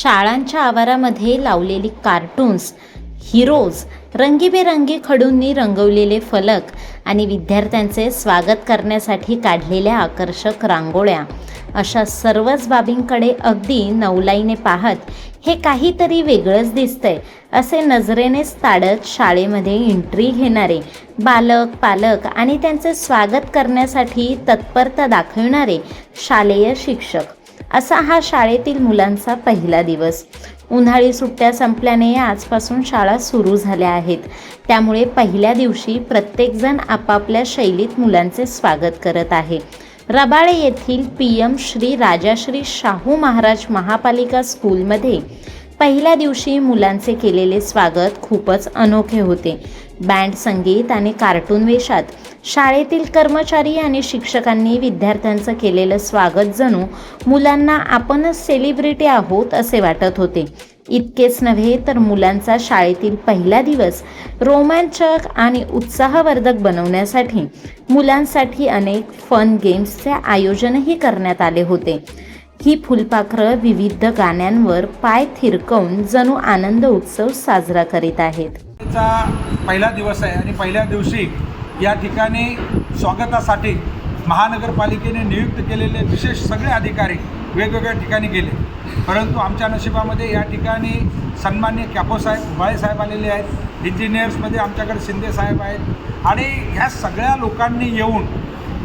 शाळांच्या आवारामध्ये लावलेली कार्टून्स हिरोज रंगीबेरंगी खडूंनी रंगवलेले फलक आणि विद्यार्थ्यांचे स्वागत करण्यासाठी काढलेल्या आकर्षक रांगोळ्या. अशा सर्वच बाबींकडे अगदी नवलाईने पाहत हे काहीतरी वेगळंच दिसतंय असे नजरेनेच ताडत शाळेमध्ये एंट्री घेणारे बालक पालक आणि त्यांचे स्वागत करण्यासाठी तत्परता दाखविणारे शालेय शिक्षक. असा हा शाळेतील मुलांचा पहिला दिवस. उन्हाळी सुट्ट्या संपल्याने आजपासून शाळा सुरू झाल्या आहेत. त्यामुळे पहिल्या दिवशी प्रत्येकजण आपापल्या शैलीत मुलांचे स्वागत करत आहे. रबाळे येथील पी एम श्री राजाश्री शाहू महाराज महापालिका स्कूलमध्ये पहिल्या दिवशी मुलांचे केलेले स्वागत खूपच अनोखे होते. बँड संगीत आणि कार्टून वेशात शाळेतील कर्मचारी आणि शिक्षकांनी विद्यार्थ्यांचं केलेलं स्वागत जणू मुलांना आपणच सेलिब्रिटी आहोत असे वाटत होते. इतकेच नव्हे तर मुलांचा शाळेतील पहिला दिवस रोमांचक आणि उत्साहवर्धक बनवण्यासाठी मुलांसाठी अनेक फन गेम्सचे आयोजनही करण्यात आले होते. ही फुलपाखरं विविध गाण्यांवर पाय थिरकवून जणू आनंद उत्सव साजरा करीत आहेत. पहिला दिवस आहे आणि पहिल्या दिवशी या ठिकाणी स्वागतासाठी महानगरपालिकेने नियुक्त केलेले विशेष सगळे अधिकारी वेगवेगळ्या ठिकाणी गेले. परंतु आमच्या नशिबामध्ये या ठिकाणी सन्मान्य कॅपोसाहेब उभाळे साहेब आलेले आहेत. इंजिनियर्समध्ये आमच्याकडे शिंदे साहेब आहेत. आणि ह्या सगळ्या लोकांनी येऊन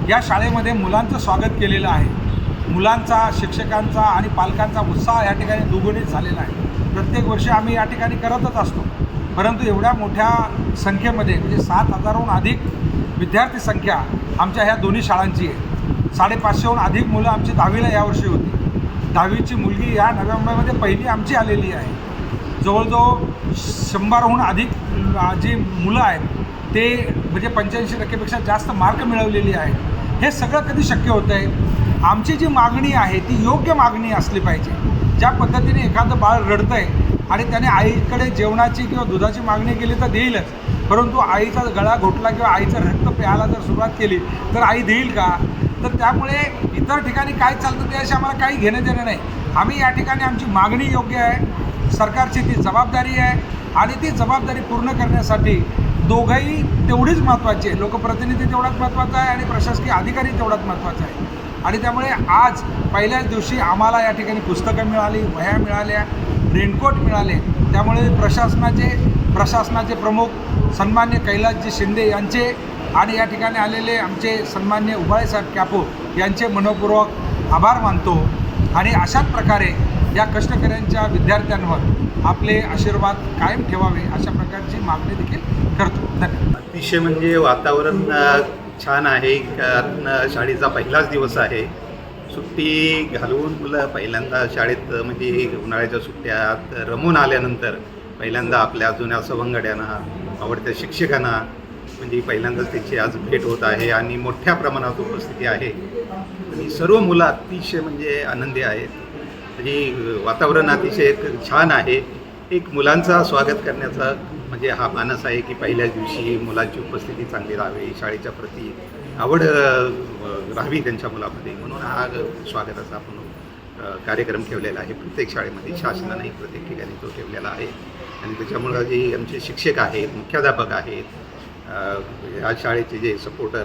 या शाळेमध्ये मुलांचं स्वागत केलेलं आहे. मुलांचा शिक्षकांचा आणि पालकांचा उत्साह या ठिकाणी दुगुणित झालेला आहे. प्रत्येक वर्षी आम्ही या ठिकाणी करतच असतो. परंतु एवढ्या मोठ्या संख्येमध्ये म्हणजे सात हजारहून अधिक विद्यार्थी संख्या आमच्या ह्या दोन्ही शाळांची आहे. साडेपाचशेहून अधिक मुलं आमची दहावीला यावर्षी होती. दहावीची मुलगी या नव्या मुंबईमध्ये पहिली आमची आलेली आहे. जवळजवळ शंभरहून अधिक जी मुलं आहेत ते म्हणजे पंच्याऐंशी टक्केपेक्षा जास्त मार्क मिळवलेली आहेत. हे सगळं कधी शक्य होतं आहे आमची जी मागणी आहे ती योग्य मागणी असली पाहिजे. ज्या पद्धतीने एखादं बाळ रडतं आहे आणि त्याने आईकडे जेवणाची किंवा दुधाची मागणी केली तर देईलच. परंतु आईचा गळा घोटला किंवा आईचं रक्त प्यायला जर सुरुवात केली तर आई देईल का? तर त्यामुळे इतर ठिकाणी काय चालतं त्याशी आम्हाला काही घेणं देणं नाही. आम्ही या ठिकाणी आमची मागणी योग्य आहे. सरकारची ती जबाबदारी आहे आणि ती जबाबदारी पूर्ण करण्यासाठी दोघंही तेवढीच महत्त्वाची आहे. लोकप्रतिनिधी तेवढाच महत्त्वाचा आहे आणि प्रशासकीय अधिकारी तेवढाच महत्त्वाचा आहे. आणि त्यामुळे आज पहिल्याच दिवशी आम्हाला या ठिकाणी पुस्तकं मिळाली वह्या मिळाल्या रेनकोट मिळाले. त्यामुळे प्रशासनाचे प्रशासनाचे प्रमुख सन्मान्य कैलासजी शिंदे यांचे आणि या ठिकाणी आलेले आमचे सन्मान्य उबाळेसाहेब कॅपो यांचे मनपूर्वक आभार मानतो. आणि अशाच प्रकारे या कष्टकऱ्यांच्या विद्यार्थ्यांवर आपले आशीर्वाद कायम ठेवावे अशा प्रकारची मागणी देखील करतो. धन्यवाद. अतिशय म्हणजे वातावरण छान आहे. शाळेचा पहिलाच दिवस आहे. सुट्टी घालवून मुलं पहिल्यांदा शाळेत म्हणजे उन्हाळ्याच्या सुट्ट्यात रमून आल्यानंतर पहिल्यांदा आपल्या जुन्या सवंगड्यांना आवडत्या शिक्षकांना म्हणजे पहिल्यांदाच त्याची आज भेट होत आहे आणि मोठ्या प्रमाणात उपस्थिती आहे. आणि सर्व मुलं अतिशय म्हणजे आनंदी आहेत. म्हणजे वातावरण अतिशय छान आहे. एक मुलांचा स्वागत करण्याचा म्हणजे हा मानस आहे की पहिल्याच दिवशी मुलांची उपस्थिती चांगली राहावी शाळेच्या प्रती आवड राहावी त्यांच्या मुलामध्ये. म्हणून हा स्वागताचा आपण कार्यक्रम ठेवलेला आहे. प्रत्येक शाळेमध्ये शासनाने प्रत्येक ठिकाणी तो ठेवलेला आहे. आणि त्याच्यामुळं जे आमचे शिक्षक आहेत मुख्याध्यापक आहेत या शाळेचे जे सपोर्टर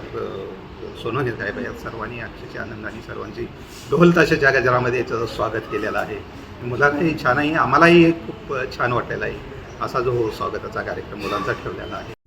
सोनोने साहेब या सर्वांनी अक्षरशः आनंदाने सर्वांची ढोल ताशाच्या गजरामध्ये याचं स्वागत केलेलं आहे. मुलांनाही छानही आम्हालाही खूप छान वाटलेलं आहे. असा जो स्वागताचा कार्यक्रम मुलांचा ठेवलेला आहे.